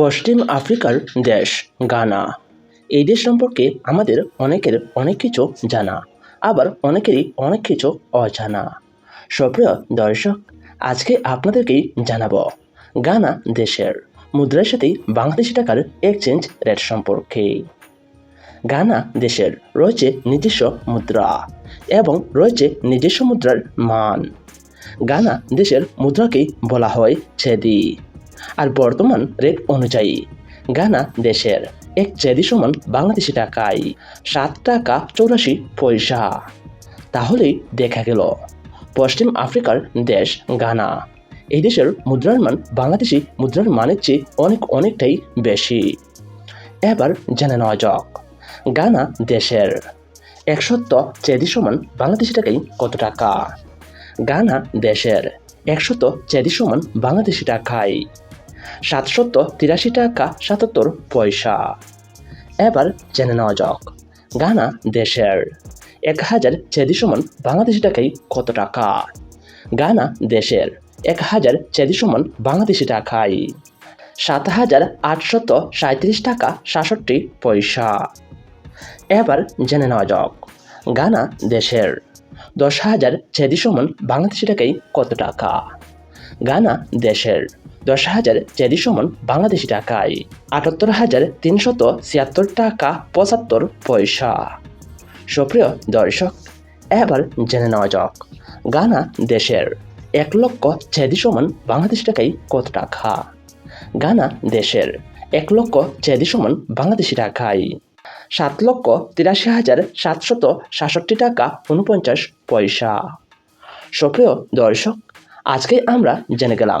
পশ্চিম আফ্রিকার দেশ, গানা। এই দেশ সম্পর্কে আমাদের অনেকের অনেক কিছু জানা, আবার অনেকেরই অনেক কিছু অজানা। সুপ্রিয় দর্শক, আজকে আপনাদেরকেই জানাব, গানা দেশের, মুদ্রার সাথে বাংলাদেশি টাকার এক্সচেঞ্জ রেট সম্পর্কে। গানা দেশের, রয়েছে নিজস্ব মুদ্রা এবং রয়েছে নিজস্ব মুদ্রার মান। গানা দেশের মুদ্রাকেই বলা হয় ছেদি। আর বর্তমান রেট অনুযায়ী। গানা দেশের এক চেদি সমান বাংলাদেশি টাকায় সাত টাকা চৌরাশি পয়সা। তাহলেই দেখা গেল। পশ্চিম আফ্রিকার দেশ গানা। এই দেশের মুদ্রার মান বাংলাদেশি মুদ্রার মানের চেয়ে অনেক অনেকটাই বেশি। এবার জেনে নেওয়া যাক। গানা দেশের একশত চেদি সমান বাংলাদেশি টাকায় কত টাকা? গানা দেশের একশত চেদি সমান বাংলাদেশি টাকায় সাতশত তিরাশি টাকা, সাতাত্তর পয়সা। এবার জেনে নেওয়া যাক গানা দেশের। এক হাজার চেদি সমান বাংলাদেশি টাকায় কত টাকা? গানা দেশের। এক হাজার চেদি সমান বাংলাদেশি টাকায়। সাত হাজার আটশত সাঁত্রিশ টাকা, সাতষট্টি পয়সা। এবার জেনে নেওয়া যাক গানা দেশের। দশ হাজার চেদি সমান বাংলাদেশি টাকায় কত টাকা? গানা দেশের। দশ হাজার চেদি সমান বাংলাদেশি টাকায়। আটাত্তর হাজার তিনশত ছিয়াত্তর টাকা পঁচাত্তর পয়সা। সুপ্রিয় দর্শক, এবার জেনে নেওয়া যাক, গানা দেশের এক লক্ষ চেদি সমান বাংলাদেশি টাকায় কত টাকা? গানা দেশের এক লক্ষ চেদি সমান বাংলাদেশি টাকায় সাত লক্ষ তিরাশি হাজার সাতশত সাতষট্টি টাকা উনপঞ্চাশ পয়সা। সুপ্রিয় দর্শক, আজকে আমরা জেনে গেলাম